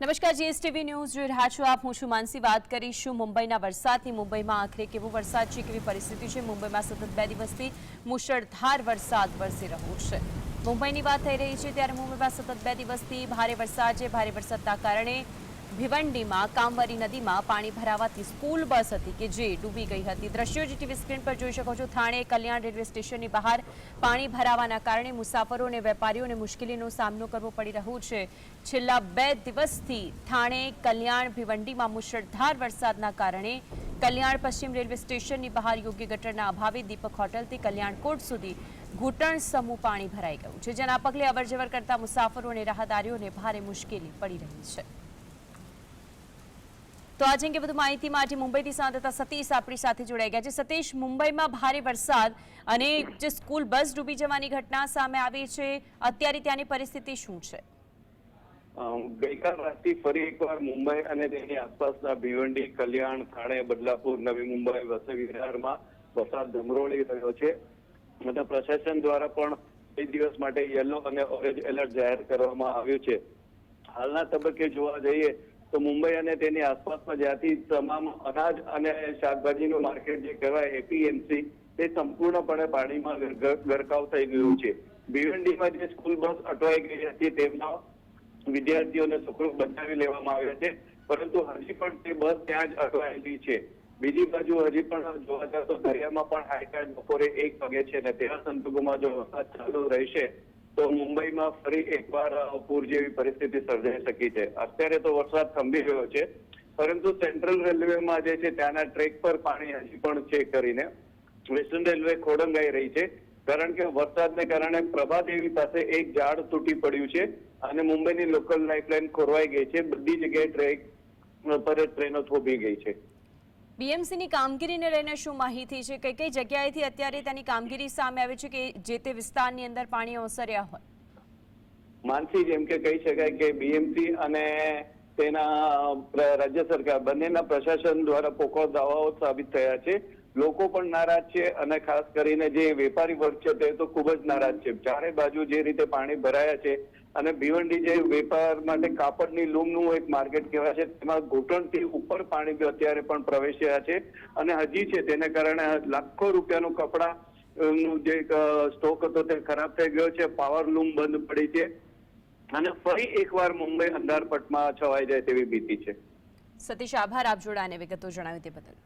નમસ્કાર, GSTV news જોઈ રહ્યા છો આપ. હું છું માનસી. વાત કરીશું મુંબઈના વરસાદની. મુંબઈમાં આખરે કેવો વરસાદ છે, કેવી પરિસ્થિતિ છે? મુંબઈમાં સતત બે દિવસથી મુશળધાર વરસાદ વરસી રહ્યો છે. મુંબઈની વાત થઈ રહી છે, ત્યારે મુંબઈમાં સતત બે દિવસથી ભારે વરસાદ છે. ભારે વરસાદના કારણે ભિવંડીમાં કામવરી નદીમાં પાણી ભરાવાથી સ્કૂલ બસ હતી કે જે ડૂબી ગઈ હતી. દ્રશ્યો જે ટીવી સ્ક્રીન પર જોઈ શકો છો. થાણે કલ્યાણ રેલવે સ્ટેશનની બહાર પાણી ભરાવાના કારણે મુસાફરો અને વેપારીઓને મુશ્કેલીનો સામનો કરવો પડી રહ્યો છે. છેલ્લા બે દિવસથી થાણે કલ્યાણ ભિવંડીમાં મુશળધાર વરસાદના કારણે કલ્યાણ પશ્ચિમ રેલવે સ્ટેશનની બહાર યોગ્ય ગટરના અભાવે દીપક હોટલથી કલ્યાણ કોર્ટ સુધી ઘૂંટણ સમૂહ પાણી ભરાઈ ગયું છે. જેના પગલે અવરજવર કરતા મુસાફરો અને રાહદારીઓને ભારે મુશ્કેલી પડી રહી છે. તો આજે અંગે વધુ માહિતી માટે મુંબઈથી સંવાદદાતા સતીશ આપણી સાથે જોડાઈ ગયા છે. સતીશ, મુંબઈમાં ભારે વરસાદ અને જે સ્કૂલ બસ ડૂબી જવાની ઘટના સામે આવી છે. અત્યારે ત્યાંની પરિસ્થિતિ શું છે? ગઈકાલ રાતથી ફરી એકવાર મુંબઈ અને તેની આસપાસના ભિવંડી, કલ્યાણ, થાણે, બદલાપુર, નવી મુંબઈ, વસઈ વિહારમાં વરસાદ ધમરોળી રહ્યો છે. અને પ્રશાસન દ્વારા પણ બે દિવસ માટે યલો અને ઓરેન્જ એલર્ટ જાહેર કરવામાં આવ્યું છે. હાલના તબક્કે જોવા જઈએ તો મુંબઈ અને તેની આસપાસમાં જ્યાંથી તમામ અનાજ અને શાકભાજીનું માર્કેટ જે કહેવાય એપીએમસી તે સંપૂર્ણપણે પાણીમાં ગરકાવ થઈ ગયું છે. ભીવંડીમાં જે સ્કૂલ બસ અટવાઈ ગઈ હતી, તેમના વિદ્યાર્થીઓને સુખરૂપ બચાવી લેવામાં આવ્યા છે. પરંતુ હજી પણ તે બસ ત્યાં જ અટવાયેલી છે. બીજી બાજુ હજી પણ જોવા જાવ તો દરિયામાં પણ હાઈટાઈડ બપોરે એક વાગે છે અને તેવા સંજોગોમાં જો વરસાદ ચાલુ રહેશે તો મુંબઈમાં ફરી એકવાર પૂર જેવી પરિસ્થિતિ સર્જાઈ શકી છે. અત્યારે તો વરસાદ થંભી ગયો છે. પરંતુ સેન્ટ્રલ રેલવેમાં જે છે ત્યાંના ટ્રેક પર પાણી હજી પણ છે કરીને વેસ્ટર્ન રેલવે ખોડંગાઈ રહી છે. કારણ કે વરસાદને કારણે પ્રભાદેવી પાસે એક ઝાડ તૂટી પડ્યું છે અને મુંબઈની લોકલ લાઇફલાઇન ખોરવાઈ ગઈ છે. બધી જગ્યાએ ટ્રેક પર ટ્રેનો થોભી ગઈ છે. બીએમસીની કામગીરીને લઈને શું માહિતી છે? કઈ કઈ જગ્યાએથી અત્યારે તેની કામગીરી સામે આવી છે કે જે તે વિસ્તારની અંદર પાણી ઓસર્યા હોય? માનસી જેમ કે કહી શકાય કે બીએમસી અને તેના રાજ્ય સરકાર બંનેના પ્રશાસન દ્વારા પોકળ દાવાઓ સાબિત થયા છે. લોકો પણ નારાજ છે અને ખાસ કરીને જે વેપારી વર્ગ છે તે તો ખૂબ જ નારાજ છે. ચારે બાજુ જે રીતે પાણી ભરાયા છે અને ભીવંડી જે વેપાર માટે કાપડની લૂમનું એક માર્કેટ કહેવાય છે, તેમાં ઘૂંટણથી ઉપર પાણી અત્યારે પણ પ્રવેશ્યા છે અને હજી છે તેને કારણે લાખો રૂપિયાનું કપડા નું જે સ્ટોક હતો તે ખરાબ થઈ ગયો છે, પાવર લૂમ બંધ પડી છે અને ફરી એકવાર મુંબઈ અંધારપટમાં છવાઈ જાય તેવી ભીતિ છે. સતીશ, આભાર. આપ જોડાને વિગતો જણાવી તે બદલ.